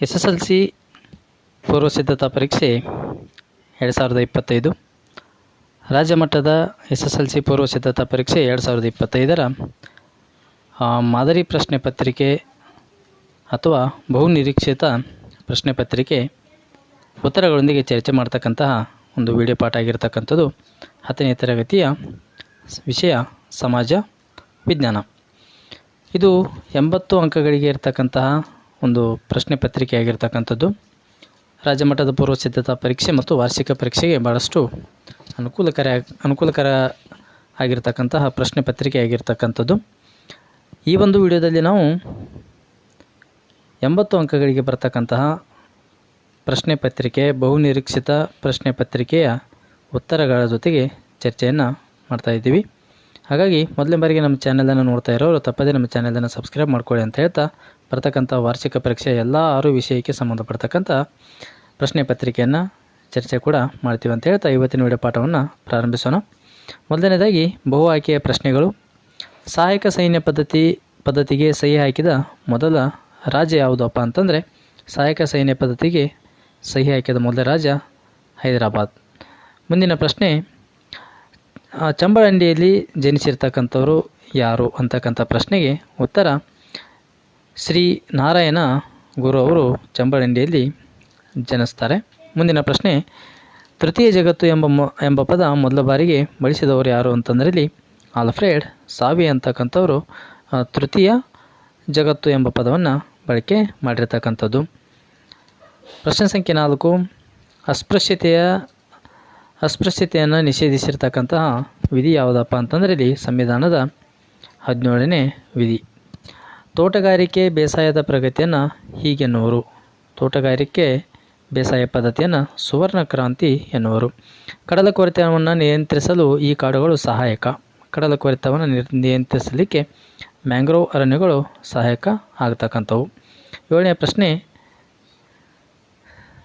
S S L C ಪೂರ್ವ ಸಿದ್ಧತಾ ಪರೀಕ್ಷೆ ಎರಡು ಸಾವಿರದ ಇಪ್ಪತ್ತೈದು. ರಾಜ್ಯ ಮಟ್ಟದ ಎಸ್ ಎಸ್ ಎಲ್ ಸಿ ಪೂರ್ವ ಸಿದ್ಧತಾ ಪರೀಕ್ಷೆ ಎರಡು ಸಾವಿರದ ಇಪ್ಪತ್ತೈದರ ಮಾದರಿ ಪ್ರಶ್ನೆ ಪತ್ರಿಕೆ ಅಥವಾ ಬಹು ನಿರೀಕ್ಷಿತ ಪ್ರಶ್ನೆ ಪತ್ರಿಕೆ ಉತ್ತರಗಳೊಂದಿಗೆ ಚರ್ಚೆ ಮಾಡ್ತಕ್ಕಂತಹ ಒಂದು ವಿಡಿಯೋ ಪಾಠ ಆಗಿರ್ತಕ್ಕಂಥದ್ದು ಹತ್ತನೇ ತರಗತಿಯ ವಿಷಯ ಸಮಾಜ ವಿಜ್ಞಾನ. ಇದು ಎಂಬತ್ತು ಅಂಕಗಳಿಗೆ ಇರತಕ್ಕಂತಹ ಒಂದು ಪ್ರಶ್ನೆ ಪತ್ರಿಕೆ ಆಗಿರ್ತಕ್ಕಂಥದ್ದು. ರಾಜ್ಯಮಟ್ಟದ ಪೂರ್ವ ಸಿದ್ಧತಾ ಪರೀಕ್ಷೆ ಮತ್ತು ವಾರ್ಷಿಕ ಪರೀಕ್ಷೆಗೆ ಭಾಳಷ್ಟು ಅನುಕೂಲಕರ ಅನುಕೂಲಕರ ಆಗಿರ್ತಕ್ಕಂತಹ ಪ್ರಶ್ನೆ ಪತ್ರಿಕೆ ಆಗಿರ್ತಕ್ಕಂಥದ್ದು. ಈ ಒಂದು ವಿಡಿಯೋದಲ್ಲಿ ನಾವು ಎಂಬತ್ತು ಅಂಕಗಳಿಗೆ ಬರ್ತಕ್ಕಂತಹ ಪ್ರಶ್ನೆ ಪತ್ರಿಕೆ, ಬಹುನಿರೀಕ್ಷಿತ ಪ್ರಶ್ನೆ ಪತ್ರಿಕೆಯ ಉತ್ತರಗಳ ಜೊತೆಗೆ ಚರ್ಚೆಯನ್ನು ಮಾಡ್ತಾಯಿದ್ದೀವಿ ಹಾಗಾಗಿ ಮೊದಲನೇ ಬಾರಿಗೆ ನಮ್ಮ ಚಾನಲನ್ನು ನೋಡ್ತಾ ಇರೋರು ತಪ್ಪದೇ ನಮ್ಮ ಚಾನಲನ್ನು ಸಬ್ಸ್ಕ್ರೈಬ್ ಮಾಡ್ಕೊಳ್ಳಿ ಅಂತ ಹೇಳ್ತಾ ಬರ್ತಕ್ಕಂಥ ವಾರ್ಷಿಕ ಪರೀಕ್ಷೆ ಎಲ್ಲ ಆರು ವಿಷಯಕ್ಕೆ ಸಂಬಂಧಪಡ್ತಕ್ಕಂಥ ಪ್ರಶ್ನೆ ಪತ್ರಿಕೆಯನ್ನು ಚರ್ಚೆ ಕೂಡ ಮಾಡ್ತೀವಿ ಅಂತ ಹೇಳ್ತಾ ಇವತ್ತಿನ ವಿಡಿಯೋ ಪಾಠವನ್ನು ಪ್ರಾರಂಭಿಸೋಣ. ಮೊದಲನೇದಾಗಿ, ಬಹು ಆಯ್ಕೆಯ ಪ್ರಶ್ನೆಗಳು. ಸಹಾಯಕ ಸೈನ್ಯ ಪದ್ಧತಿ, ಪದ್ಧತಿಗೆ ಸಹಿ ಹಾಕಿದ ಮೊದಲ ರಾಜ್ಯ ಯಾವುದಪ್ಪ ಅಂತಂದರೆ, ಸಹಾಯಕ ಸೈನ್ಯ ಪದ್ಧತಿಗೆ ಸಹಿ ಹಾಕಿದ ಮೊದಲ ರಾಜ್ಯ ಹೈದರಾಬಾದ್. ಮುಂದಿನ ಪ್ರಶ್ನೆ ಚಂಬಳಂಡಿಯಲ್ಲಿ ಜನಿಸಿರ್ತಕ್ಕಂಥವರು ಯಾರು ಅಂತಕ್ಕಂಥ ಪ್ರಶ್ನೆಗೆ ಉತ್ತರ ಶ್ರೀ ನಾರಾಯಣ ಗುರು ಅವರು ಚಂಬಳಂಡಿಯಲ್ಲಿ ಜನಿಸ್ತಾರೆ. ಮುಂದಿನ ಪ್ರಶ್ನೆ, ತೃತೀಯ ಜಗತ್ತು ಎಂಬ ಎಂಬ ಪದ ಮೊದಲ ಬಾರಿಗೆ ಬಳಸಿದವರು ಯಾರು ಅಂತಂದರೆ ಇಲ್ಲಿ ಆಲ್ಫ್ರೆಡ್ ಸಾವಿ ಅಂತಕ್ಕಂಥವರು ತೃತೀಯ ಜಗತ್ತು ಎಂಬ ಪದವನ್ನು ಬಳಕೆ ಮಾಡಿರ್ತಕ್ಕಂಥದ್ದು. ಪ್ರಶ್ನೆ ಸಂಖ್ಯೆ ನಾಲ್ಕು, ಅಸ್ಪೃಶ್ಯತೆಯ, ಅಸ್ಪೃಶ್ಯತೆಯನ್ನು ನಿಷೇಧಿಸಿರ್ತಕ್ಕಂತಹ ವಿಧಿ ಯಾವುದಪ್ಪ ಅಂತಂದರೆ ಇಲ್ಲಿ ಸಂವಿಧಾನದ ಹದಿನೇಳನೇ ವಿಧಿ. ತೋಟಗಾರಿಕೆ ಬೇಸಾಯದ ಪ್ರಗತಿಯನ್ನು ಹೀಗೆನ್ನುವರು. ತೋಟಗಾರಿಕೆ ಬೇಸಾಯ ಪದ್ಧತಿಯನ್ನು ಸುವರ್ಣ ಕ್ರಾಂತಿ ಎನ್ನುವರು. ಕಡಲ ಕೊರೆತವನ್ನು ನಿಯಂತ್ರಿಸಲು ಈ ಕಾಡುಗಳು ಸಹಾಯಕ. ಕಡಲ ಕೊರೆತವನ್ನು ನಿಯಂತ್ರಿಸಲಿಕ್ಕೆ ಮ್ಯಾಂಗ್ರೋವ್ ಅರಣ್ಯಗಳು ಸಹಾಯಕ ಆಗ್ತಕ್ಕಂಥವು. ಏಳನೇ ಪ್ರಶ್ನೆ.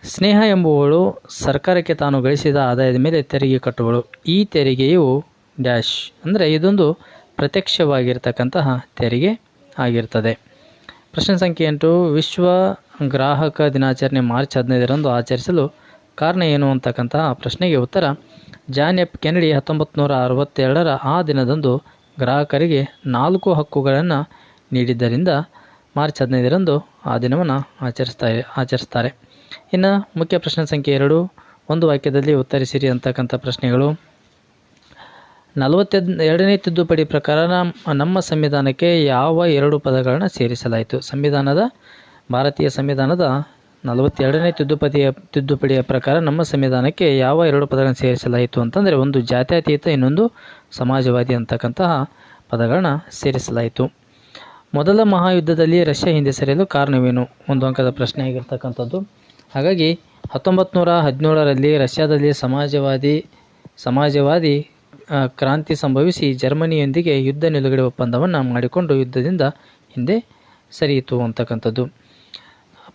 ಸ್ನೇಹ ಎಂಬುವಳು ಸರ್ಕಾರಕ್ಕೆ ತಾನು ಗಳಿಸಿದ ಆದಾಯದ ಮೇಲೆ ತೆರಿಗೆ ಕಟ್ಟುವಳು. ಈ ತೆರಿಗೆಯು ಡ್ಯಾಶ್ ಅಂದರೆ ಇದೊಂದು ಪ್ರತ್ಯಕ್ಷವಾಗಿರ್ತಕ್ಕಂತಹ ತೆರಿಗೆ. ಆಗಿರ್ತದೆ. ಪ್ರಶ್ನೆ ಸಂಖ್ಯೆ ಎಂಟು, ವಿಶ್ವ ಗ್ರಾಹಕ ದಿನಾಚರಣೆ ಮಾರ್ಚ್ ಹದಿನೈದರಂದು ಆಚರಿಸಲು ಕಾರಣ ಏನು ಅಂತಕ್ಕಂತಹ ಪ್ರಶ್ನೆಗೆ ಉತ್ತರ, ಜಾನ್ ಎಫ್ ಕೆನಡಿ ಹತ್ತೊಂಬತ್ತು ನೂರ ಅರವತ್ತೆರಡರ ಆ ದಿನದಂದು ಗ್ರಾಹಕರಿಗೆ ನಾಲ್ಕು ಹಕ್ಕುಗಳನ್ನು ನೀಡಿದ್ದರಿಂದ ಮಾರ್ಚ್ ಹದಿನೈದರಂದು ಆ ದಿನವನ್ನು ಆಚರಿಸ್ತಾ, ಆಚರಿಸ್ತಾರೆ. ಇನ್ನು ಮುಖ್ಯ ಪ್ರಶ್ನೆ ಸಂಖ್ಯೆ ಎರಡು, ಒಂದು ವಾಕ್ಯದಲ್ಲಿ ಉತ್ತರಿಸಿರಿ ಅಂತಕ್ಕಂಥ ಪ್ರಶ್ನೆಗಳು. ನಲವತ್ತ ಎರಡನೇ ತಿದ್ದುಪಡಿ ಪ್ರಕಾರ ನಮ್ಮ ಸಂವಿಧಾನಕ್ಕೆ ಯಾವ ಎರಡು ಪದಗಳನ್ನು ಸೇರಿಸಲಾಯಿತು? ಸಂವಿಧಾನದ, ಭಾರತೀಯ ಸಂವಿಧಾನದ ನಲವತ್ತೆರಡನೇ ತಿದ್ದುಪದಿಯ ತಿದ್ದುಪಡಿಯ ಪ್ರಕಾರ ನಮ್ಮ ಸಂವಿಧಾನಕ್ಕೆ ಯಾವ ಎರಡು ಪದಗಳನ್ನು ಸೇರಿಸಲಾಯಿತು ಅಂತಂದರೆ ಒಂದು ಜಾತ್ಯತೀತ, ಇನ್ನೊಂದು ಸಮಾಜವಾದಿ ಅಂತಕ್ಕಂತಹ ಪದಗಳನ್ನ ಸೇರಿಸಲಾಯಿತು. ಮೊದಲ ಮಹಾಯುದ್ಧದಲ್ಲಿ ರಷ್ಯಾ ಹಿಂದೆ ಸರಿಯಲು ಕಾರಣವೇನು? ಒಂದು ಅಂಕದ ಪ್ರಶ್ನೆ ಆಗಿರ್ತಕ್ಕಂಥದ್ದು. ಹಾಗಾಗಿ ಹತ್ತೊಂಬತ್ತು ನೂರ ಹದಿನೇಳರಲ್ಲಿ ರಷ್ಯಾದಲ್ಲಿ ಸಮಾಜವಾದಿ ಸಮಾಜವಾದಿ ಕ್ರಾಂತಿ ಸಂಭವಿಸಿ ಜರ್ಮನಿಯೊಂದಿಗೆ ಯುದ್ಧ ನಿಲುಗಡೆ ಒಪ್ಪಂದವನ್ನು ಮಾಡಿಕೊಂಡು ಯುದ್ಧದಿಂದ ಹಿಂದೆ ಸರಿಯಿತು ಅಂತಕ್ಕಂಥದ್ದು.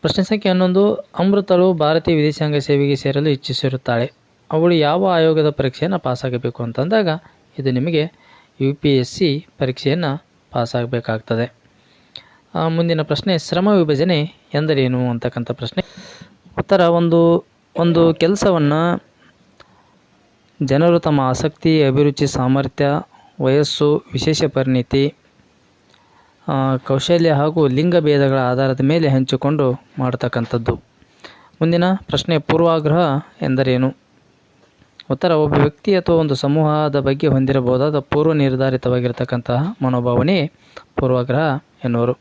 ಪ್ರಶ್ನೆ ಸಂಖ್ಯೆ ಹನ್ನೊಂದು, ಅಮೃತಳು ಭಾರತೀಯ ವಿದೇಶಾಂಗ ಸೇವೆಗೆ ಸೇರಲು ಇಚ್ಛಿಸಿರುತ್ತಾಳೆ. ಅವಳು ಯಾವ ಆಯೋಗದ ಪರೀಕ್ಷೆಯನ್ನು ಪಾಸಾಗಬೇಕು ಅಂತಂದಾಗ ಇದು ನಿಮಗೆ ಯು ಪಿ ಎಸ್ ಸಿ ಪರೀಕ್ಷೆಯನ್ನು ಪಾಸಾಗಬೇಕಾಗ್ತದೆ. ಮುಂದಿನ ಪ್ರಶ್ನೆ, ಶ್ರಮ ವಿಭಜನೆ ಎಂದರೇನು ಅಂತಕ್ಕಂಥ ಪ್ರಶ್ನೆ. ಉತ್ತರ, ಒಂದು ಒಂದು ಕೆಲಸವನ್ನು ಜನರು ತಮ್ಮ ಆಸಕ್ತಿ, ಅಭಿರುಚಿ, ಸಾಮರ್ಥ್ಯ, ವಯಸ್ಸು, ವಿಶೇಷ ಪರಿಣಿತಿ ಕೌಶಲ್ಯ ಹಾಗೂ ಲಿಂಗ ಭೇದಗಳ ಆಧಾರದ ಮೇಲೆ ಹಂಚಿಕೊಂಡು ಮಾಡತಕ್ಕಂಥದ್ದು. ಮುಂದಿನ ಪ್ರಶ್ನೆ ಪೂರ್ವಾಗ್ರಹ ಎಂದರೇನು? ಉತ್ತರ, ಒಬ್ಬ ವ್ಯಕ್ತಿ ಅಥವಾ ಒಂದು ಸಮೂಹದ ಬಗ್ಗೆ ಹೊಂದಿರಬಹುದಾದ ಪೂರ್ವ ನಿರ್ಧಾರಿತವಾಗಿರತಕ್ಕಂತಹ ಮನೋಭಾವನೆ ಪೂರ್ವಾಗ್ರಹ ಎನ್ನುವರು.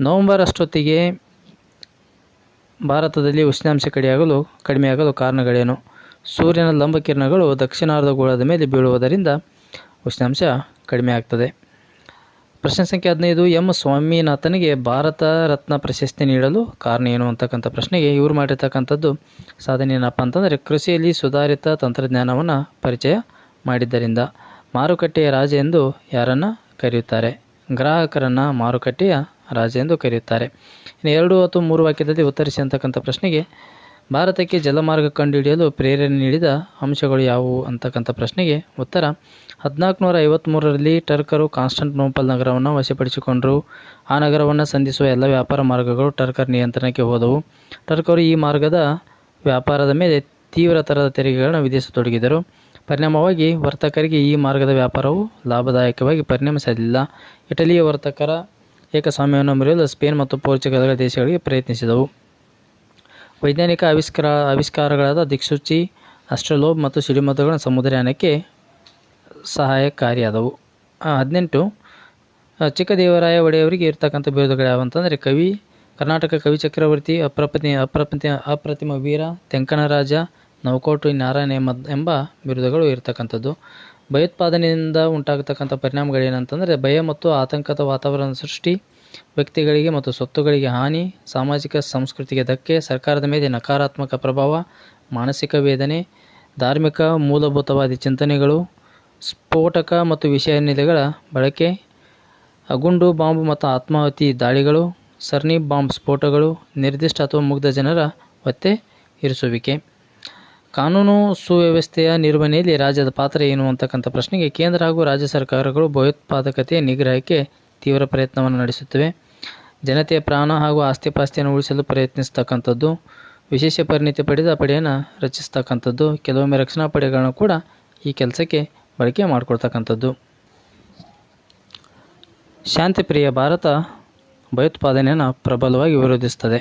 ನವೆಂಬರ್ ಅಷ್ಟೊತ್ತಿಗೆ ಭಾರತದಲ್ಲಿ ಉಷ್ಣಾಂಶ ಕಡಿಯಾಗಲು ಕಡಿಮೆಯಾಗಲು ಕಾರಣಗಳೇನು? ಸೂರ್ಯನ ಲಂಬಕಿರಣಗಳು ದಕ್ಷಿಣಾರ್ಧಗೋಳದ ಮೇಲೆ ಬೀಳುವುದರಿಂದ ಉಷ್ಣಾಂಶ ಕಡಿಮೆ ಆಗ್ತದೆ. ಪ್ರಶ್ನೆ ಸಂಖ್ಯೆ ಹದಿನೈದು, ಎಂ. ಸ್ವಾಮಿನಾಥನಿಗೆ ಭಾರತ ರತ್ನ ಪ್ರಶಸ್ತಿ ನೀಡಲು ಕಾರಣ ಏನು ಅಂತಕ್ಕಂಥ ಪ್ರಶ್ನೆಗೆ ಇವರು ಮಾಡಿರ್ತಕ್ಕಂಥದ್ದು ಸಾಧನೆ ಏನಪ್ಪ ಅಂತಂದರೆ ಕೃಷಿಯಲ್ಲಿ ಸುಧಾರಿತ ತಂತ್ರಜ್ಞಾನವನ್ನು ಪರಿಚಯ ಮಾಡಿದ್ದರಿಂದ ಮಾರುಕಟ್ಟೆಯ ರಾಜ ಎಂದು ಯಾರನ್ನು ಕರೆಯುತ್ತಾರೆ? ಗ್ರಾಹಕರನ್ನು ಮಾರುಕಟ್ಟೆಯ ರಾಜ ಎಂದು ಕರೆಯುತ್ತಾರೆ. ಇನ್ನು ಎರಡು ಅಥವಾ ಮೂರು ವಾಕ್ಯದಲ್ಲಿ ಉತ್ತರಿಸಿ ಅಂತಕ್ಕಂಥ ಪ್ರಶ್ನೆಗೆ ಭಾರತಕ್ಕೆ ಜಲಮಾರ್ಗ ಕಂಡುಹಿಡಿಯಲು ಪ್ರೇರಣೆ ನೀಡಿದ ಅಂಶಗಳು ಯಾವುವು ಅಂತಕ್ಕಂಥ ಪ್ರಶ್ನೆಗೆ ಉತ್ತರ. ಹದಿನಾಲ್ಕುನೂರ ಐವತ್ತ್ಮೂರರಲ್ಲಿ ಟರ್ಕರು ಕಾನ್ಸ್ಟಂಟಿನೋಪಲ್ ನಗರವನ್ನು ವಶಪಡಿಸಿಕೊಂಡರು. ಆ ನಗರವನ್ನು ಸಂಧಿಸುವ ಎಲ್ಲ ವ್ಯಾಪಾರ ಮಾರ್ಗಗಳು ಟರ್ಕರ್ ನಿಯಂತ್ರಣಕ್ಕೆ ಹೋದವು. ಟರ್ಕರು ಈ ಮಾರ್ಗದ ವ್ಯಾಪಾರದ ಮೇಲೆ ತೀವ್ರ ಥರದ ತೆರಿಗೆಗಳನ್ನು ವಿಧಿಸತೊಡಗಿದರು. ಪರಿಣಾಮವಾಗಿ ವರ್ತಕರಿಗೆ ಈ ಮಾರ್ಗದ ವ್ಯಾಪಾರವು ಲಾಭದಾಯಕವಾಗಿ ಪರಿಣಮಿಸಲಿಲ್ಲ. ಇಟಲಿಯ ವರ್ತಕರ ಏಕಸ್ವಾಮ್ಯವನ್ನು ಮುರಿಯಲು ಸ್ಪೇನ್ ಮತ್ತು ಪೋರ್ಚುಗಲ್ ದೇಶಗಳಿಗೆ ಪ್ರಯತ್ನಿಸಿದವು. ವೈಜ್ಞಾನಿಕ ಆವಿಷ್ಕಾರ, ಆವಿಷ್ಕಾರಗಳಾದ ದಿಕ್ಸೂಚಿ, ಅಸ್ಟ್ರಲೋಬ್ ಮತ್ತು ಸಿಡಿಮದ್ದುಗಳನ್ನು ಸಮುದ್ರಯಾನಕ್ಕೆ ಸಹಾಯಕಾರಿಯಾದವು. ಹದಿನೆಂಟು ಚಿಕ್ಕದೇವರಾಯ ಒಡೆಯವರಿಗೆ ಇರ್ತಕ್ಕಂಥ ಬಿರುದುಗಳು ಯಾವಂತಂದರೆ ಕವಿ, ಕರ್ನಾಟಕ ಕವಿ ಚಕ್ರವರ್ತಿ ಅಪ್ರಪತಿ ಅಪ್ರಪತಿ ಅಪ್ರತಿಮ ವೀರ ತೆಂಕಣರಾಜ ನೌಕೋಟು ನಾರಾಯಣ ಎಂಬ ಎಂಬ ಬಿರುದುಗಳು ಇರತಕ್ಕಂಥದ್ದು. ಭಯೋತ್ಪಾದನೆಯಿಂದ ಉಂಟಾಗತಕ್ಕಂಥ ಪರಿಣಾಮಗಳೇನಂತಂದರೆ ಭಯ ಮತ್ತು ಆತಂಕದ ವಾತಾವರಣ ಸೃಷ್ಟಿ ವ್ಯಕ್ತಿಗಳಿಗೆ ಮತ್ತು ಸ್ವತ್ತುಗಳಿಗೆ ಹಾನಿ, ಸಾಮಾಜಿಕ ಸಂಸ್ಕೃತಿಗೆ ಧಕ್ಕೆ, ಸರ್ಕಾರದ ಮೇಲೆ ನಕಾರಾತ್ಮಕ ಪ್ರಭಾವ, ಮಾನಸಿಕ ವೇದನೆ, ಧಾರ್ಮಿಕ ಮೂಲಭೂತವಾದಿ ಚಿಂತನೆಗಳು, ಸ್ಫೋಟಕ ಮತ್ತು ವಿಷಾನಿಲೆಗಳ ಬಳಕೆ, ಅಗುಂಡು ಬಾಂಬ್ ಮತ್ತು ಆತ್ಮಾಹುತಿ ದಾಳಿಗಳು ಸರಣಿ ಬಾಂಬ್ ಸ್ಫೋಟಗಳು, ನಿರ್ದಿಷ್ಟ ಅಥವಾ ಮುಗ್ಧ ಜನರ ಒತ್ತೆ ಇರಿಸುವಿಕೆ. ಕಾನೂನು ಸುವ್ಯವಸ್ಥೆಯ ನಿರ್ವಹಣೆಯಲ್ಲಿ ರಾಜ್ಯದ ಪಾತ್ರ ಏನು ಅಂತಕ್ಕಂಥ ಪ್ರಶ್ನೆಗೆ ಕೇಂದ್ರ ಹಾಗೂ ರಾಜ್ಯ ಸರ್ಕಾರಗಳು ಭಯೋತ್ಪಾದಕತೆಯ ನಿಗ್ರಹಕ್ಕೆ ತೀವ್ರ ಪ್ರಯತ್ನವನ್ನು ನಡೆಸುತ್ತವೆ. ಜನತೆಯ ಪ್ರಾಣ ಹಾಗೂ ಆಸ್ತಿಪಾಸ್ತಿಯನ್ನು ಉಳಿಸಲು ಪ್ರಯತ್ನಿಸ್ತಕ್ಕಂಥದ್ದು, ವಿಶೇಷ ಪರಿಣಿತಿ ಪಡೆದ ಪಡೆಯನ್ನು ರಚಿಸ್ತಕ್ಕಂಥದ್ದು, ಕೆಲವೊಮ್ಮೆ ರಕ್ಷಣಾ ಪಡೆಗಳನ್ನು ಕೂಡ ಈ ಕೆಲಸಕ್ಕೆ ಬಳಕೆ ಮಾಡಿಕೊಳ್ತಕ್ಕಂಥದ್ದು. ಶಾಂತಿಪ್ರಿಯ ಭಾರತ ಭಯೋತ್ಪಾದನೆಯನ್ನು ಪ್ರಬಲವಾಗಿ ವಿರೋಧಿಸುತ್ತದೆ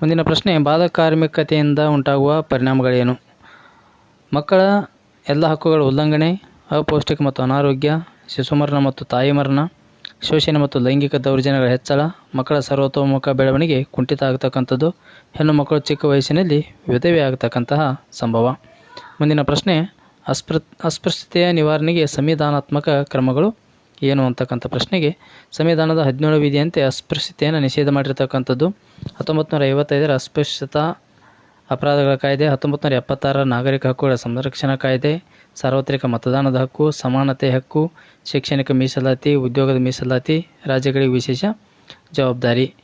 ಮುಂದಿನ ಪ್ರಶ್ನೆ ಬಾಲಕಾರ್ಮಿಕತೆಯಿಂದ ಉಂಟಾಗುವ ಪರಿಣಾಮಗಳೇನು? ಮಕ್ಕಳ ಎಲ್ಲ ಹಕ್ಕುಗಳ ಉಲ್ಲಂಘನೆ, ಅಪೌಷ್ಟಿಕ ಮತ್ತು ಅನಾರೋಗ್ಯ, ಶಿಶುಮರಣ ಮತ್ತು ತಾಯಿ ಮರಣ ಶೋಷಣೆ ಮತ್ತು ಲೈಂಗಿಕ ದೌರ್ಜನ್ಯಗಳ ಹೆಚ್ಚಳ, ಮಕ್ಕಳ ಸರ್ವತೋಮುಖ ಬೆಳವಣಿಗೆ ಕುಂಠಿತ ಆಗತಕ್ಕಂಥದ್ದು, ಹೆಣ್ಣು ಮಕ್ಕಳು ಚಿಕ್ಕ ವಯಸ್ಸಿನಲ್ಲಿ ವಿಧವೆ ಆಗತಕ್ಕಂತಹ ಸಂಭವ. ಮುಂದಿನ ಪ್ರಶ್ನೆ, ಅಸ್ಪೃ, ಅಸ್ಪೃಶ್ಯತೆಯ ನಿವಾರಣೆಗೆ ಸಂವಿಧಾನಾತ್ಮಕ ಕ್ರಮಗಳು ಏನು ಅಂತಕ್ಕಂಥ ಪ್ರಶ್ನೆಗೆ, ಸಂವಿಧಾನದ ಹದಿನೇಳು ವಿಧಿಯಂತೆ ಅಸ್ಪೃಶ್ಯತೆಯನ್ನು ನಿಷೇಧ ಮಾಡಿರ್ತಕ್ಕಂಥದ್ದು ಹತ್ತೊಂಬತ್ತು ನೂರ ಐವತ್ತೈದರ ಅಸ್ಪೃಶ್ಯತಾ ಅಪರಾಧಗಳ ಕಾಯ್ದೆ ಹತ್ತೊಂಬತ್ತು ನೂರ ಎಪ್ಪತ್ತಾರರ ನಾಗರಿಕ ಹಕ್ಕುಗಳ ಸಂರಕ್ಷಣಾ ಕಾಯ್ದೆ ಸಾರ್ವತ್ರಿಕ ಮತದಾನದ ಹಕ್ಕು, ಸಮಾನತೆ ಹಕ್ಕು, ಶೈಕ್ಷಣಿಕ ಮೀಸಲಾತಿ, ಉದ್ಯೋಗದ ಮೀಸಲಾತಿ, ರಾಜ್ಯಗಳಿಗೆ ವಿಶೇಷ ಜವಾಬ್ದಾರಿ.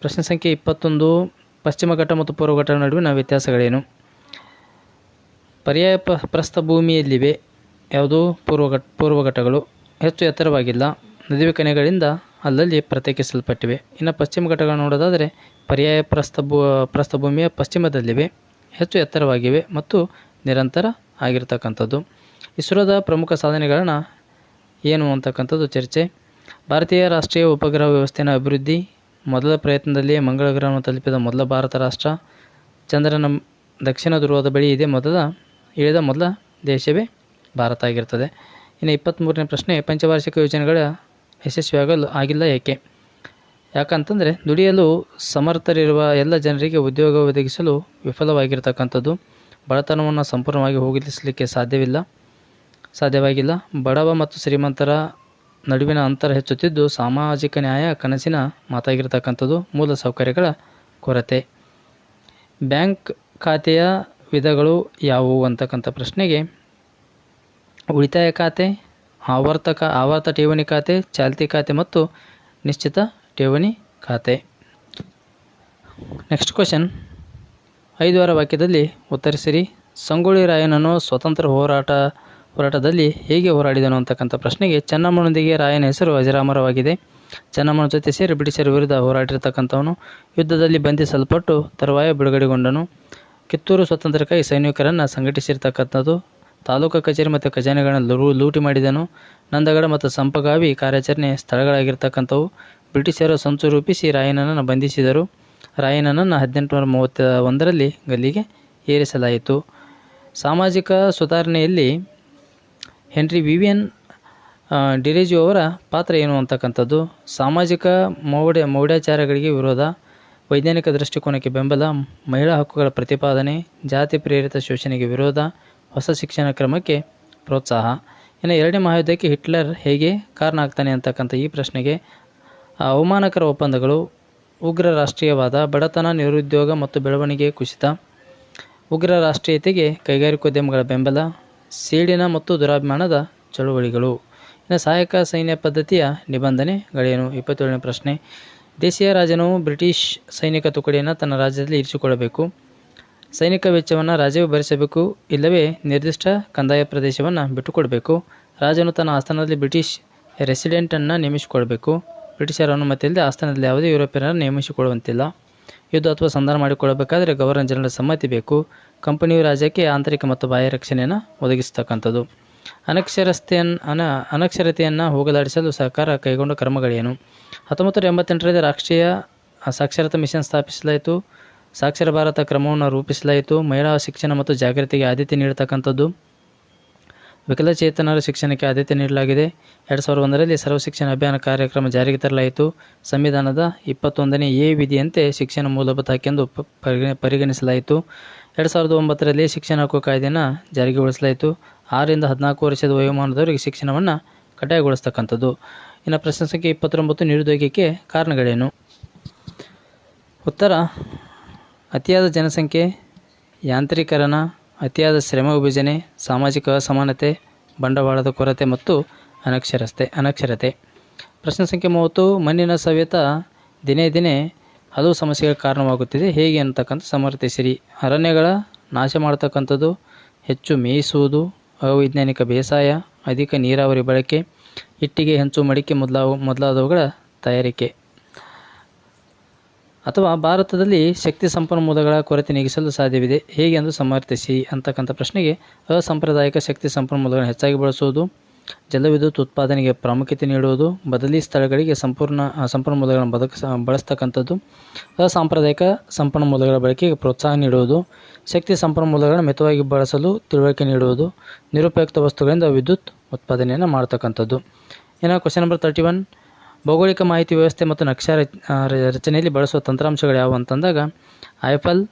ಪ್ರಶ್ನೆ ಸಂಖ್ಯೆ ಇಪ್ಪತ್ತೊಂದು, ಪಶ್ಚಿಮ ಘಟ್ಟ ಮತ್ತು ಪೂರ್ವ ಘಟ್ಟ ನಡುವಿನ ವ್ಯತ್ಯಾಸಗಳೇನು? ಪರ್ಯಾಯ ಪ ಪ್ರಸ್ಥಭೂಮಿಯಲ್ಲಿವೆ ಯಾವುದು? ಪೂರ್ವ ಘಟ್, ಪೂರ್ವ ಘಟ್ಟಗಳು. ಹೆಚ್ಚು ಎತ್ತರವಾಗಿಲ್ಲ. ನದಿವೆ ಕಣೆಗಳಿಂದ ಅಲ್ಲಲ್ಲಿ ಪ್ರತ್ಯೇಕಿಸಲ್ಪಟ್ಟಿವೆ. ಇನ್ನು ಪಶ್ಚಿಮ ಘಟ್ಟಗಳನ್ನು ನೋಡೋದಾದರೆ, ಪರ್ಯಾಯ ಪ್ರಸ್ಥ ಭೂ ಪ್ರಸ್ಥಭೂಮಿಯ ಪಶ್ಚಿಮದಲ್ಲಿವೆ. ಹೆಚ್ಚು ಎತ್ತರವಾಗಿವೆ ಮತ್ತು ನಿರಂತರ ಆಗಿರತಕ್ಕಂಥದ್ದು. ಇಸ್ರೋದ ಪ್ರಮುಖ ಸಾಧನೆಗಳನ್ನು ಏನು ಅಂತಕ್ಕಂಥದ್ದು ಚರ್ಚೆ. ಭಾರತೀಯ ರಾಷ್ಟ್ರೀಯ ಉಪಗ್ರಹ ವ್ಯವಸ್ಥೆಯ ಅಭಿವೃದ್ಧಿ, ಮೊದಲ ಪ್ರಯತ್ನದಲ್ಲಿಯೇ ಮಂಗಳ ಗ್ರಹವನ್ನು ತಲುಪಿದ ಮೊದಲ ಭಾರತ ರಾಷ್ಟ್ರ, ಚಂದ್ರನ ದಕ್ಷಿಣ ಧ್ರುವದ ಬಳಿ ಇದೆ ಮೊದಲ, ಇಳಿದ ಮೊದಲ ದೇಶವೇ ಭಾರತ ಆಗಿರ್ತದೆ. ಇನ್ನು ಇಪ್ಪತ್ತ್ಮೂರನೇ ಪ್ರಶ್ನೆ, ಪಂಚವಾರ್ಷಿಕ ಯೋಜನೆಗಳ ಯಶಸ್ವಿಯಾಗಲು ಆಗಿಲ್ಲ ಏಕೆ? ಯಾಕಂತಂದರೆ ದುಡಿಯಲು ಸಮರ್ಥರಿರುವ ಎಲ್ಲ ಜನರಿಗೆ ಉದ್ಯೋಗ ಒದಗಿಸಲು ವಿಫಲವಾಗಿರ್ತಕ್ಕಂಥದ್ದು. ಬಡತನವನ್ನು ಸಂಪೂರ್ಣವಾಗಿ ಹೋಗಲಿಸಲಿಕ್ಕೆ ಸಾಧ್ಯವಿಲ್ಲ. ಸಾಧ್ಯವಾಗಿಲ್ಲ. ಬಡವ ಮತ್ತು ಶ್ರೀಮಂತರ ನಡುವಿನ ಅಂತರ ಹೆಚ್ಚುತ್ತಿದ್ದು ಸಾಮಾಜಿಕ ನ್ಯಾಯ ಕನಸಿನ ಮಾತಾಗಿರ್ತಕ್ಕಂಥದ್ದು ಮೂಲ ಸೌಕರ್ಯಗಳ ಕೊರತೆ. ಬ್ಯಾಂಕ್ ಖಾತೆಯ ವಿಧಗಳು ಯಾವುವು ಅಂತಕ್ಕಂಥ ಪ್ರಶ್ನೆಗೆ ಉಳಿತಾಯ ಖಾತೆ, ಆವರ್ತಕ, ಆವರ್ತ ಠೇವಣಿ ಖಾತೆ, ಚಾಲ್ತಿ ಖಾತೆ ಮತ್ತು ನಿಶ್ಚಿತ ಠೇವಣಿ ಖಾತೆ. ನೆಕ್ಸ್ಟ್ ಕ್ವಶನ್ ಐದು ವಾರ ವಾಕ್ಯದಲ್ಲಿ ಉತ್ತರಿಸಿರಿ. ಸಂಗೊಳ್ಳಿ ರಾಯನನ್ನು ಸ್ವತಂತ್ರ ಹೋರಾಟ, ಹೋರಾಟದಲ್ಲಿ ಹೇಗೆ ಹೋರಾಡಿದನು ಅಂತಕ್ಕಂಥ ಪ್ರಶ್ನೆಗೆ ಚೆನ್ನಮ್ಮನೊಂದಿಗೆ ರಾಯನ ಹೆಸರು ಅಜರಾಮರವಾಗಿದೆ ಚೆನ್ನಮ್ಮನ ಜೊತೆ ಸೇರಿ ಬ್ರಿಟಿಷರ ವಿರುದ್ಧ ಹೋರಾಡಿರ್ತಕ್ಕಂಥವನು ಯುದ್ಧದಲ್ಲಿ ಬಂಧಿಸಲ್ಪಟ್ಟು ತರುವಾಯ ಬಿಡುಗಡೆಗೊಂಡನು. ಕಿತ್ತೂರು ಸ್ವತಂತ್ರಕ್ಕಾಗಿ ಸೈನಿಕರನ್ನು ಸಂಘಟಿಸಿರ್ತಕ್ಕಂಥದ್ದು, ತಾಲೂಕು ಕಚೇರಿ ಮತ್ತು ಖಜಾನೆಗಳನ್ನು ಲೂ, ಲೂಟಿ ಮಾಡಿದನು. ನಂದಗಡ ಮತ್ತು ಸಂಪಗಾವಿ ಕಾರ್ಯಾಚರಣೆ ಸ್ಥಳಗಳಾಗಿರ್ತಕ್ಕಂಥವು ಬ್ರಿಟಿಷರು ಸಂಚು ರೂಪಿಸಿ ರಾಯನನ್ನು ಬಂಧಿಸಿದರು. ರಾಯನನ್ನು ಹದಿನೆಂಟುನೂರ ಮೂವತ್ತ ಒಂದರಲ್ಲಿ ಗಲ್ಲಿಗೆ ಏರಿಸಲಾಯಿತು. ಸಾಮಾಜಿಕ ಸುಧಾರಣೆಯಲ್ಲಿ ಹೆನ್ರಿ ವಿವಿಯನ್ ಡಿರೇಜು ಅವರ ಪಾತ್ರ ಏನು ಅಂತಕ್ಕಂಥದ್ದು? ಸಾಮಾಜಿಕ ಮೌಢ್ಯ, ಮೌಢ್ಯಾಚಾರಗಳಿಗೆ ವಿರೋಧ, ವೈಜ್ಞಾನಿಕ ದೃಷ್ಟಿಕೋನಕ್ಕೆ ಬೆಂಬಲ, ಮಹಿಳಾ ಹಕ್ಕುಗಳ ಪ್ರತಿಪಾದನೆ, ಜಾತಿ ಪ್ರೇರಿತ ಶೋಷಣೆಗೆ ವಿರೋಧ, ಹೊಸ ಶಿಕ್ಷಣ ಕ್ರಮಕ್ಕೆ ಪ್ರೋತ್ಸಾಹ. ಇನ್ನು ಎರಡನೇ ಮಹಾಯುದ್ಧಕ್ಕೆ ಹಿಟ್ಲರ್ ಹೇಗೆ ಕಾರಣ ಆಗ್ತಾನೆ ಅಂತಕ್ಕಂಥ ಈ ಪ್ರಶ್ನೆಗೆ ಅವಮಾನಕರ ಒಪ್ಪಂದಗಳು ಉಗ್ರ ರಾಷ್ಟ್ರೀಯವಾದ ಬಡತನ, ನಿರುದ್ಯೋಗ ಮತ್ತು ಬೆಳವಣಿಗೆ ಕುಸಿತ, ಉಗ್ರ ರಾಷ್ಟ್ರೀಯತೆಗೆ ಕೈಗಾರಿಕೋದ್ಯಮಗಳ ಬೆಂಬಲ, ಸೇಡಿನ ಮತ್ತು ದುರಾಭಿಮಾನದ ಚಳುವಳಿಗಳು. ಇನ್ನು ಸಹಾಯಕ ಸೈನ್ಯ ಪದ್ಧತಿಯ ನಿಬಂಧನೆಗಳೇನು ಇಪ್ಪತ್ತೇಳನೇ ಪ್ರಶ್ನೆ. ದೇಶೀಯ ರಾಜನು ಬ್ರಿಟಿಷ್ ಸೈನಿಕ ತುಕಡಿಯನ್ನು ತನ್ನ ರಾಜ್ಯದಲ್ಲಿ ಇರಿಸಿಕೊಳ್ಳಬೇಕು. ಸೈನಿಕ ವೆಚ್ಚವನ್ನು ರಾಜ್ಯವೇ ಭರಿಸಬೇಕು, ಇಲ್ಲವೇ ನಿರ್ದಿಷ್ಟ ಕಂದಾಯ ಪ್ರದೇಶವನ್ನು ಬಿಟ್ಟುಕೊಡಬೇಕು. ರಾಜನು ತನ್ನ ಆಸ್ಥಾನದಲ್ಲಿ ಬ್ರಿಟಿಷ್ ರೆಸಿಡೆಂಟನ್ನು ನೇಮಿಸಿಕೊಳ್ಬೇಕು. ಬ್ರಿಟಿಷರ ಅನುಮತಿಯಿಲ್ಲದೆ ಆಸ್ಥಾನದಲ್ಲಿ ಯಾವುದೇ ಯುರೋಪಿಯನ್ನರ ನೇಮಿಸಿಕೊಳ್ಳುವಂತಿಲ್ಲ. ಯುದ್ಧ ಅಥವಾ ಸಂಧಾನ ಮಾಡಿಕೊಳ್ಳಬೇಕಾದರೆ ಗವರ್ನರ್ ಜನರಲ್ ಸಮ್ಮತಿ ಬೇಕು. ಕಂಪನಿಯು ರಾಜ್ಯಕ್ಕೆ ಆಂತರಿಕ ಮತ್ತು ಬಾಹ್ಯ ರಕ್ಷಣೆಯನ್ನು ಒದಗಿಸತಕ್ಕಂಥದ್ದು. ಅನಕ್ಷರತೆಯನ್ನು ಅನ ಅನಕ್ಷರತೆಯನ್ನು ಹೋಗಲಾಡಿಸಲು ಸರ್ಕಾರ ಕೈಗೊಂಡ ಕ್ರಮಗಳೇನು? ಹತ್ತೊಂಬತ್ತು ನೂರ ಎಂಬತ್ತೆಂಟರಲ್ಲಿ ರಾಷ್ಟ್ರೀಯ ಸಾಕ್ಷರತಾ ಮಿಷನ್ ಸ್ಥಾಪಿಸಲಾಯಿತು. ಸಾಕ್ಷರ ಭಾರತ ಕ್ರಮವನ್ನು ರೂಪಿಸಲಾಯಿತು. ಮಹಿಳಾ ಶಿಕ್ಷಣ ಮತ್ತು ಜಾಗೃತಿಗೆ ಆದ್ಯತೆ ನೀಡತಕ್ಕಂಥದ್ದು. ವಿಕಲಚೇತನರ ಶಿಕ್ಷಣಕ್ಕೆ ಆದ್ಯತೆ ನೀಡಲಾಗಿದೆ. ಎರಡು ಸಾವಿರದ ಒಂದರಲ್ಲಿ ಸರ್ವ ಶಿಕ್ಷಣ ಅಭಿಯಾನ ಕಾರ್ಯಕ್ರಮ ಜಾರಿಗೆ ತರಲಾಯಿತು. ಸಂವಿಧಾನದ ಇಪ್ಪತ್ತೊಂದನೇ ಎ ವಿಧಿಯಂತೆ ಶಿಕ್ಷಣ ಮೂಲಭೂತ ಪರಿಗಣ- ಪರಿಗಣಿಸಲಾಯಿತು. ಎರಡು ಸಾವಿರದ ಒಂಬತ್ತರಲ್ಲಿ ಶಿಕ್ಷಣ ಹಕ್ಕು ಕಾಯ್ದೆಯನ್ನು ಜಾರಿಗೊಳಿಸಲಾಯಿತು. ಆರರಿಂದ ಹದಿನಾಲ್ಕು ವರ್ಷದ ವಯೋಮಾನದವರಿಗೆ ಶಿಕ್ಷಣವನ್ನು ಕಡ್ಡಾಯಗೊಳಿಸ್ತಕ್ಕಂಥದ್ದು. ಇನ್ನು ಪ್ರಶ್ನೆ ಸಂಖ್ಯೆ ಇಪ್ಪತ್ತೊಂಬತ್ತು ನಿರುದ್ಯೋಗಕ್ಕೆ ಕಾರಣಗಳೇನು? ಉತ್ತರ, ಅತಿಯಾದ ಜನಸಂಖ್ಯೆ, ಯಾಂತ್ರೀಕರಣ ಅತಿಯಾದ ಶ್ರಮ, ವಿಭಜನೆ, ಸಾಮಾಜಿಕ ಅಸಮಾನತೆ, ಬಂಡವಾಳದ ಕೊರತೆ ಮತ್ತು ಅನಕ್ಷರತೆ ಅನಕ್ಷರತೆ. ಪ್ರಶ್ನೆ ಸಂಖ್ಯೆ ಮೂವತ್ತು, ಮಣ್ಣಿನ ಸವೆತ ದಿನೇ ದಿನೇ ಹಲವು ಸಮಸ್ಯೆಗೆ ಕಾರಣವಾಗುತ್ತಿದೆ. ಹೇಗೆ ಅಂತಕ್ಕಂಥ ಸಮರ್ಥಿಸಿರಿ ಅರಣ್ಯಗಳ ನಾಶ ಮಾಡ್ತಕ್ಕಂಥದ್ದು ಹೆಚ್ಚು ಮೇಯಿಸುವುದು, ಅವೈಜ್ಞಾನಿಕ ಬೇಸಾಯ, ಅಧಿಕ ನೀರಾವರಿ ಬಳಕೆ, ಇಟ್ಟಿಗೆ, ಹೆಂಚು, ಮಡಿಕೆ ಮೊದಲಾವು, ಮೊದಲಾದವುಗಳ ತಯಾರಿಕೆ. ಅಥವಾ ಭಾರತದಲ್ಲಿ ಶಕ್ತಿ ಸಂಪನ್ಮೂಲಗಳ ಕೊರತೆ ನೀಗಿಸಲು ಸಾಧ್ಯವಿದೆ? ಹೇಗೆ ಎಂದು ಸಮರ್ಥಿಸಿ ಅಂತಕ್ಕಂಥ ಪ್ರಶ್ನೆಗೆ ಅಸಾಂಪ್ರದಾಯಿಕ ಶಕ್ತಿ ಸಂಪನ್ಮೂಲಗಳನ್ನು ಹೆಚ್ಚಾಗಿ ಬಳಸುವುದು, ಜಲವಿದ್ಯುತ್ ಉತ್ಪಾದನೆಗೆ ಪ್ರಾಮುಖ್ಯತೆ ನೀಡುವುದು, ಬದಲಿ ಸ್ಥಳಗಳಿಗೆ ಸಂಪೂರ್ಣ ಸಂಪನ್ಮೂಲಗಳನ್ನು ಬದಕ ಬಳಸ್ತಕ್ಕಂಥದ್ದು, ಅಸಾಂಪ್ರದಾಯಿಕ ಸಂಪನ್ಮೂಲಗಳ ಬಳಕೆಗೆ ಪ್ರೋತ್ಸಾಹ ನೀಡುವುದು, ಶಕ್ತಿ ಸಂಪನ್ಮೂಲಗಳನ್ನು ಮಿತವಾಗಿ ಬಳಸಲು ತಿಳುವಳಿಕೆ ನೀಡುವುದು, ನಿರುಪಯುಕ್ತ ವಸ್ತುಗಳಿಂದ ವಿದ್ಯುತ್ ಉತ್ಪಾದನೆಯನ್ನು ಮಾಡ್ತಕ್ಕಂಥದ್ದು. ಇನ್ನು ಕ್ವಶನ್ ನಂಬರ್ ತರ್ಟಿ ಒನ್ ಭೌಗೋಳಿಕ ಮಾಹಿತಿ ವ್ಯವಸ್ಥೆ ಮತ್ತು ನಕ್ಷಾ ರಚನೆಯಲ್ಲಿ ಬಳಸುವ ತಂತ್ರಾಂಶಗಳು ಯಾವುವು ಅಂತಂದಾಗ, ಐಫಲ್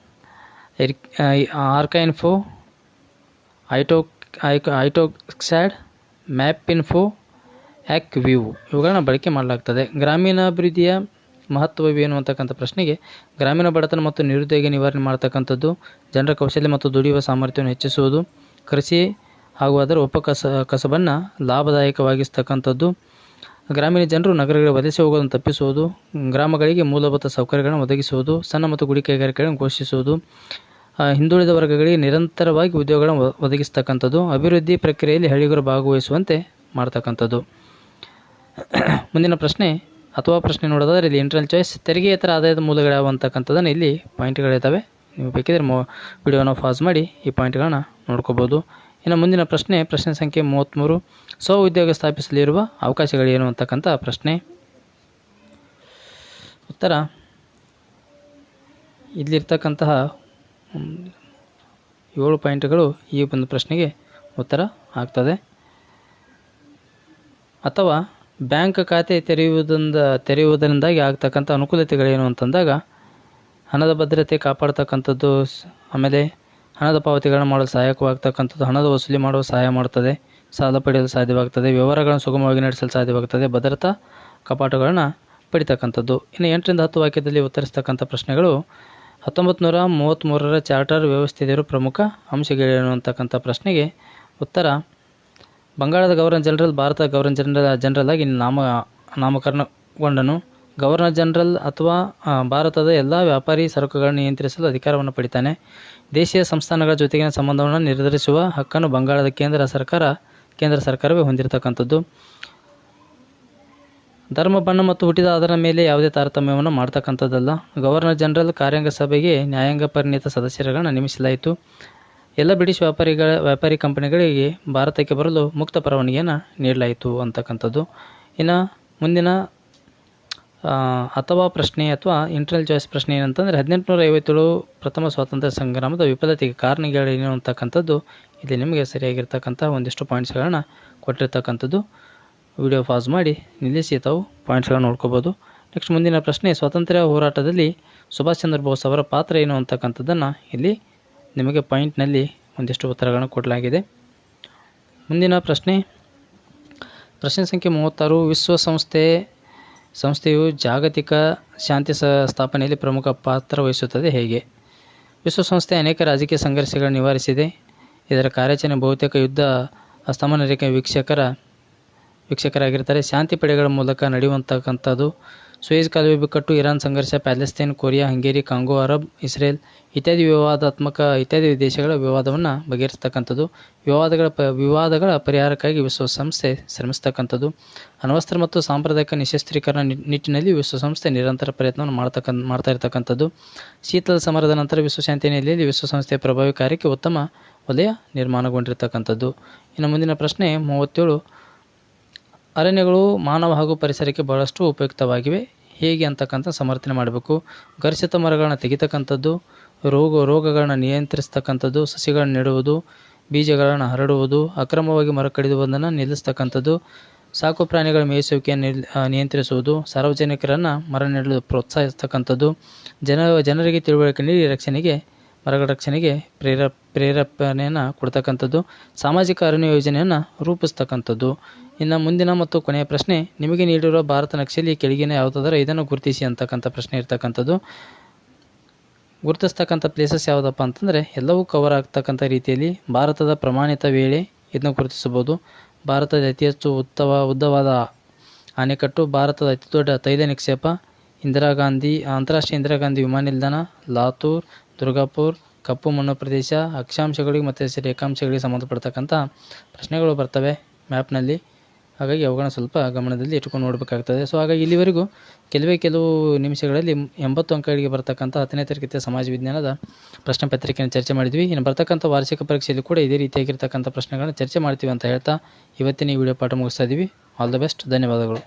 ಆರ್ಕ ಆರ್ಕೈನ್ಫೋ, ಐಟೋ ಐಕ್ ಐಟೋಕ್ಸ್ಯಾಡ್ ಮ್ಯಾಪ್ ಇನ್ಫೋ ಆ್ಯಕ್ ವ್ಯೂ ಇವುಗಳನ್ನು ಬಳಕೆ ಮಾಡಲಾಗ್ತದೆ. ಗ್ರಾಮೀಣಾಭಿವೃದ್ಧಿಯ ಮಹತ್ವವೇನು ಅಂತಕ್ಕಂಥ ಪ್ರಶ್ನೆಗೆ, ಗ್ರಾಮೀಣ ಬಡತನ ಮತ್ತು ನಿರುದ್ಯೋಗ ನಿವಾರಣೆ ಮಾಡ್ತಕ್ಕಂಥದ್ದು, ಜನರ ಕೌಶಲ್ಯ ಮತ್ತು ದುಡಿಯುವ ಸಾಮರ್ಥ್ಯವನ್ನು ಹೆಚ್ಚಿಸುವುದು, ಕೃಷಿ ಹಾಗೂ ಅದರ ಉಪಕಸ ಕಸಬನ್ನು ಲಾಭದಾಯಕವಾಗಿಸ್ತಕ್ಕಂಥದ್ದು ಗ್ರಾಮೀಣ ಜನರು ನಗರಗಳಿಗೆ ವಲಸೆ ಹೋಗೋದನ್ನು ತಪ್ಪಿಸುವುದು, ಗ್ರಾಮಗಳಿಗೆ ಮೂಲಭೂತ ಸೌಕರ್ಯಗಳನ್ನು ಒದಗಿಸುವುದು, ಸಣ್ಣ ಮತ್ತು ಗುಡಿ ಕೈಗಾರಿಕೆಗಳನ್ನು ಘೋಷಿಸುವುದು ಹಿಂದುಳಿದ ವರ್ಗಗಳಿಗೆ ನಿರಂತರವಾಗಿ ಉದ್ಯೋಗಗಳನ್ನು ಒದಗಿಸ್ತಕ್ಕಂಥದ್ದು, ಅಭಿವೃದ್ಧಿ ಪ್ರಕ್ರಿಯೆಯಲ್ಲಿ ಹಳ್ಳಿಗರು ಭಾಗವಹಿಸುವಂತೆ ಮಾಡ್ತಕ್ಕಂಥದ್ದು. ಮುಂದಿನ ಪ್ರಶ್ನೆ, ಅಥವಾ ಪ್ರಶ್ನೆ ನೋಡೋದಾದರೆ ಇಲ್ಲಿ ಇಂಟರ್ನಲ್ ಚಾಯ್ಸ್ ತೆರಿಗೆಯೇತರ ಆದಾಯದ ಮೂಲಗಳು ಯಾವ ಅಂತಕ್ಕಂಥದ್ದನ್ನು ಇಲ್ಲಿ ಪಾಯಿಂಟ್ಗಳಿದ್ದಾವೆ ನೀವು ಬೇಕಿದ್ರೆ ಮೊ ವಿಡಿಯೋನ ಪಾಸ್ ಮಾಡಿ ಈ ಪಾಯಿಂಟ್ಗಳನ್ನ ನೋಡ್ಕೋಬೋದು. ಇನ್ನು ಮುಂದಿನ ಪ್ರಶ್ನೆ ಪ್ರಶ್ನೆ ಸಂಖ್ಯೆ ಮೂವತ್ತ್ಮೂರು ಸ್ವ ಉದ್ಯೋಗ ಸ್ಥಾಪಿಸಲಿರುವ ಅವಕಾಶಗಳೇನು ಅಂತಕ್ಕಂಥ ಪ್ರಶ್ನೆ. ಉತ್ತರ, ಇಲ್ಲಿರ್ತಕ್ಕಂತಹ ಏಳು ಪಾಯಿಂಟ್ಗಳು ಈ ಒಂದು ಪ್ರಶ್ನೆಗೆ ಉತ್ತರ ಆಗ್ತದೆ. ಅಥವಾ, ಬ್ಯಾಂಕ್ ಖಾತೆ ತೆರೆಯುವುದರಿಂದ ತೆರೆಯುವುದರಿಂದಾಗಿ ಆಗ್ತಕ್ಕಂಥ ಅನುಕೂಲತೆಗಳೇನು ಅಂತಂದಾಗ, ಹಣದ ಭದ್ರತೆ ಕಾಪಾಡ್ತಕ್ಕಂಥದ್ದು ಆಮೇಲೆ ಹಣದ ಪಾವತಿಗಳನ್ನು ಮಾಡಲು ಸಹಾಯಕವಾಗ್ತಕ್ಕಂಥದ್ದು ಹಣದ ವಸೂಲಿ ಮಾಡಲು ಸಹಾಯ ಮಾಡುತ್ತದೆ, ಸಾಲ ಪಡೆಯಲು ಸಾಧ್ಯವಾಗ್ತದೆ ವ್ಯವಹಾರಗಳನ್ನು ಸುಗಮವಾಗಿ ನಡೆಸಲು ಸಾಧ್ಯವಾಗ್ತದೆ ಭದ್ರತಾ ಕಪಾಟುಗಳನ್ನು ಪಡಿತಕ್ಕಂಥದ್ದು. ಇನ್ನು ಎಂಟರಿಂದ ಹತ್ತು ವಾಕ್ಯದಲ್ಲಿ ಉತ್ತರಿಸ್ತಕ್ಕಂಥ ಪ್ರಶ್ನೆಗಳು ಹತ್ತೊಂಬತ್ತು ನೂರ ಮೂವತ್ತ್ಮೂರರ ಚಾರ್ಟರ್ ವ್ಯವಸ್ಥೆಯಲ್ಲಿರೋ ಪ್ರಮುಖ ಅಂಶಗಳೇನು ಅಂತಕ್ಕಂಥ ಪ್ರಶ್ನೆಗೆ ಉತ್ತರ, ಬಂಗಾಳದ ಗವರ್ನರ್ ಜನರಲ್, ಭಾರತದ ಗವರ್ನರ್ ಜನರಲ್ ಜನರಲ್ ಆಗಿ ನಾಮ ನಾಮಕರಣಗೊಂಡನು ಗವರ್ನರ್ ಜನರಲ್ ಅಥವಾ ಭಾರತದ ಎಲ್ಲ ವ್ಯಾಪಾರಿ ಸರಕುಗಳನ್ನು ನಿಯಂತ್ರಿಸಲು ಅಧಿಕಾರವನ್ನು ಪಡಿತಾನೆ. ದೇಶೀಯ ಸಂಸ್ಥಾನಗಳ ಜೊತೆಗಿನ ಸಂಬಂಧವನ್ನು ನಿರ್ಧರಿಸುವ ಹಕ್ಕನ್ನು ಬಂಗಾಳದ ಕೇಂದ್ರ ಸರ್ಕಾರ, ಕೇಂದ್ರ ಸರ್ಕಾರವೇ ಹೊಂದಿರತಕ್ಕಂಥದ್ದು. ಧರ್ಮ, ಬಣ್ಣ ಮತ್ತು ಹುಟ್ಟಿದ ಆಧಾರದ ಮೇಲೆ ಯಾವುದೇ ತಾರತಮ್ಯವನ್ನು ಮಾಡ್ತಕ್ಕಂಥದ್ದಲ್ಲ. ಗವರ್ನರ್ ಜನರಲ್ ಕಾರ್ಯಾಂಗ ಸಭೆಗೆ ನ್ಯಾಯಾಂಗ ಪರಿಣಿತ ಸದಸ್ಯರುಗಳನ್ನು ನೇಮಿಸಲಾಯಿತು. ಎಲ್ಲ ಬ್ರಿಟಿಷ್ ವ್ಯಾಪಾರಿಗಳ, ವ್ಯಾಪಾರಿ ಕಂಪನಿಗಳಿಗೆ ಭಾರತಕ್ಕೆ ಬರಲು ಮುಕ್ತ ಪರವಾನಗಿಯನ್ನು ನೀಡಲಾಯಿತು ಅಂತಕ್ಕಂಥದ್ದು. ಇನ್ನು ಮುಂದಿನ ಅಥವಾ ಪ್ರಶ್ನೆ ಅಥವಾ ಇಂಟರ್ನಲ್ ಚಾಯ್ಸ್ ಪ್ರಶ್ನೆ ಏನಂತಂದರೆ ಹದಿನೆಂಟುನೂರ ಐವತ್ತೇಳು ಪ್ರಥಮ ಸ್ವಾತಂತ್ರ್ಯ ಸಂಗ್ರಾಮದ ವಿಫಲತೆಗೆ ಕಾರಣಗಳೇನು ಅಂತಕ್ಕಂಥದ್ದು ಇಲ್ಲಿ ನಿಮಗೆ ಸರಿಯಾಗಿರ್ತಕ್ಕಂಥ ಒಂದಿಷ್ಟು ಪಾಯಿಂಟ್ಸ್ಗಳನ್ನು ಕೊಟ್ಟಿರ್ತಕ್ಕಂಥದ್ದು. ವಿಡಿಯೋ ಪಾಸ್ ಮಾಡಿ, ನಿಲ್ಲಿಸಿ ತಾವು ಪಾಯಿಂಟ್ಸ್ಗಳನ್ನ ನೋಡ್ಕೋಬೋದು. ನೆಕ್ಸ್ಟ್ ಮುಂದಿನ ಪ್ರಶ್ನೆ, ಸ್ವಾತಂತ್ರ್ಯ ಹೋರಾಟದಲ್ಲಿ ಸುಭಾಷ್ ಚಂದ್ರ ಬೋಸ್ ಅವರ ಪಾತ್ರ ಏನು ಅಂತಕ್ಕಂಥದ್ದನ್ನು ಇಲ್ಲಿ ನಿಮಗೆ ಪಾಯಿಂಟ್ನಲ್ಲಿ ಒಂದಿಷ್ಟು ಉತ್ತರಗಳನ್ನು ಕೊಡಲಾಗಿದೆ. ಮುಂದಿನ ಪ್ರಶ್ನೆ ಪ್ರಶ್ನೆ ಸಂಖ್ಯೆ ಮೂವತ್ತಾರು, ವಿಶ್ವಸಂಸ್ಥೆ ಸಂಸ್ಥೆಯು ಜಾಗತಿಕ ಶಾಂತಿ ಸ್ಥಾಪನೆಯಲ್ಲಿ ಪ್ರಮುಖ ಪಾತ್ರ ವಹಿಸುತ್ತದೆ. ಹೇಗೆ? ವಿಶ್ವಸಂಸ್ಥೆ ಅನೇಕ ರಾಜಕೀಯ ಸಂಘರ್ಷಗಳನ್ನು ನಿವಾರಿಸಿದೆ. ಇದರ ಕಾರ್ಯಾಚರಣೆ ಬಹುತೇಕ ಯುದ್ಧ ಅಸ್ತಮನ ರೇಖೆ ವೀಕ್ಷಕರ, ವೀಕ್ಷಕರಾಗಿರ್ತಾರೆ. ಶಾಂತಿ ಪಡೆಗಳ ಮೂಲಕ ನಡೆಯುವಂತಕ್ಕಂಥದ್ದು ಸುಯೇಜ್ ಕಾಲುವೆ ಬಿಕ್ಕಟ್ಟು ಇರಾನ್ ಸಂಘರ್ಷ, Palestine, Korea, Hungary, Congo, Arab, Israel ಇತ್ಯಾದಿ ವಿವಾದಾತ್ಮಕ, ಇತ್ಯಾದಿ ದೇಶಗಳ ವಿವಾದವನ್ನು ಬಗೆಹರಿಸ್ತಕ್ಕಂಥದ್ದು. ವಿವಾದಗಳ ಪ, ವಿವಾದಗಳ ಪರಿಹಾರಕ್ಕಾಗಿ ವಿಶ್ವಸಂಸ್ಥೆ ಶ್ರಮಿಸ್ತಕ್ಕಂಥದ್ದು. ಅಣ್ವಸ್ತ್ರ ಮತ್ತು ಸಾಂಪ್ರದಾಯಿಕ ನಿಶಸ್ತ್ರೀಕರಣ ನಿಟ್ಟಿನಲ್ಲಿ ವಿಶ್ವಸಂಸ್ಥೆ ನಿರಂತರ ಪ್ರಯತ್ನವನ್ನು ಮಾಡ್ತಕ್ಕ ಮಾಡ್ತಾ ಇರತಕ್ಕಂಥದ್ದು ಶೀತಲ ಸಮರದ ನಂತರ ವಿಶ್ವಶಾಂತಿ ನೆಲೆಯಲ್ಲಿ ವಿಶ್ವಸಂಸ್ಥೆಯ ಪ್ರಭಾವಿ ಕಾರ್ಯಕ್ಕೆ ಉತ್ತಮ ವಲಯ ನಿರ್ಮಾಣಗೊಂಡಿರ್ತಕ್ಕಂಥದ್ದು. ಇನ್ನು ಮುಂದಿನ ಪ್ರಶ್ನೆ, ಮೂವತ್ತೇಳು ಅರಣ್ಯಗಳು ಮಾನವ ಹಾಗೂ ಪರಿಸರಕ್ಕೆ ಬಹಳಷ್ಟು ಉಪಯುಕ್ತವಾಗಿವೆ. ಹೇಗೆ ಅಂತಕ್ಕಂಥ ಸಮರ್ಥನೆ ಮಾಡಬೇಕು. ಘರ್ಷಿತ ಮರಗಳನ್ನ ತೆಗಿತಕ್ಕಂಥದ್ದು, ರೋಗ, ರೋಗಗಳನ್ನ ನಿಯಂತ್ರಿಸ್ತಕ್ಕಂಥದ್ದು, ಸಸಿಗಳನ್ನು ನೆಡುವುದು, ಬೀಜಗಳನ್ನು ಹರಡುವುದು, ಅಕ್ರಮವಾಗಿ ಮರ ಕಡಿದುವುದನ್ನು ನಿಲ್ಲಿಸ್ತಕ್ಕಂಥದ್ದು, ಸಾಕು ಪ್ರಾಣಿಗಳ ಮೇಯಿಸುವಿಕೆಯನ್ನು ನಿಯಂತ್ರಿಸುವುದು, ಸಾರ್ವಜನಿಕರನ್ನು ಮರ ನೆಡಲು ಪ್ರೋತ್ಸಾಹಿಸ್ತಕ್ಕಂಥದ್ದು, ಜನ, ಜನರಿಗೆ ತಿಳುವಳಿಕೆ ನೀಡಿ ರಕ್ಷಣೆಗೆ, ಮರಗಳ ರಕ್ಷಣೆಗೆ ಪ್ರೇರ ಪ್ರೇರೇಪಣೆಯನ್ನು ಕೊಡ್ತಕ್ಕಂಥದ್ದು, ಸಾಮಾಜಿಕ ಅರಣ್ಯ ಯೋಜನೆಯನ್ನು ರೂಪಿಸ್ತಕ್ಕಂಥದ್ದು. ಇನ್ನು ಮುಂದಿನ ಮತ್ತು ಕೊನೆಯ ಪ್ರಶ್ನೆ, ನಿಮಗೆ ನೀಡಿರುವ ಭಾರತ ನಕ್ಷೆಯಲ್ಲಿ ಕೆಳಗಿನ ಯಾವುದಾದರೂ ಇದನ್ನು ಗುರುತಿಸಿ ಅಂತಕ್ಕಂಥ ಪ್ರಶ್ನೆ ಇರ್ತಕ್ಕಂಥದ್ದು. ಗುರುತಿಸ್ತಕ್ಕಂಥ ಪ್ಲೇಸಸ್ ಯಾವುದಪ್ಪ ಅಂತಂದರೆ, ಎಲ್ಲವೂ ಕವರ್ ಆಗ್ತಕ್ಕಂಥ ರೀತಿಯಲ್ಲಿ ಭಾರತದ ಪ್ರಮಾಣಿತ ವೇಳೆ ಇದನ್ನು ಗುರುತಿಸಬಹುದು. ಭಾರತದ ಅತಿ ಹೆಚ್ಚು ಉತ್ತವ, ಉದ್ದವಾದ ಅಣೆಕಟ್ಟು ಭಾರತದ ಅತಿ ದೊಡ್ಡ ತೈಲ ನಿಕ್ಷೇಪ, ಇಂದಿರಾ ಗಾಂಧಿ, ಅಂತಾರಾಷ್ಟ್ರೀಯ ಇಂದಿರಾ ಗಾಂಧಿ ವಿಮಾನ ನಿಲ್ದಾಣ, ಲಾತೂರ್, ದುರ್ಗಾಪುರ್, ಕಪ್ಪು ಮಣ್ಣು ಪ್ರದೇಶ, ಅಕ್ಷಾಂಶಗಳಿಗೆ ಮತ್ತು ರೇಖಾಂಶಗಳಿಗೆ ಸಂಬಂಧಪಡ್ತಕ್ಕಂಥ ಪ್ರಶ್ನೆಗಳು ಬರ್ತವೆ ಮ್ಯಾಪ್ನಲ್ಲಿ. ಹಾಗಾಗಿ ಅವುಗಳನ್ನ ಸ್ವಲ್ಪ ಗಮನದಲ್ಲಿ ಇಟ್ಕೊಂಡು ನೋಡಬೇಕಾಗ್ತದೆ. ಸೊ ಹಾಗಾಗಿ ಇಲ್ಲಿವರೆಗೂ ಕೆಲವೇ ಕೆಲವು ನಿಮಿಷಗಳಲ್ಲಿ ಎಂಬತ್ತು ಅಂಕಗಳಿಗೆ ಬರತಕ್ಕಂಥ ಹತ್ತನೇ ತರಗತಿಯ ಸಮಾಜ ವಿಜ್ಞಾನದ ಪ್ರಶ್ನೆ ಪತ್ರಿಕೆಯನ್ನು ಚರ್ಚೆ ಮಾಡಿದ್ವಿ. ಇನ್ನು ಬರ್ತಕ್ಕಂಥ ವಾರ್ಷಿಕ ಪರೀಕ್ಷೆಯಲ್ಲಿ ಕೂಡ ಇದೇ ರೀತಿಯಾಗಿರ್ತಕ್ಕಂಥ ಪ್ರಶ್ನೆಗಳನ್ನು ಚರ್ಚೆ ಮಾಡ್ತೀವಿ ಅಂತ ಹೇಳ್ತಾ ಇವತ್ತಿನ ಈ ವಿಡಿಯೋ ಪಾಠ ಮುಗಿಸ್ತಾ ಇದ್ದೀವಿ ಆಲ್ ದ ಬೆಸ್ಟ್ ಧನ್ಯವಾದಗಳು.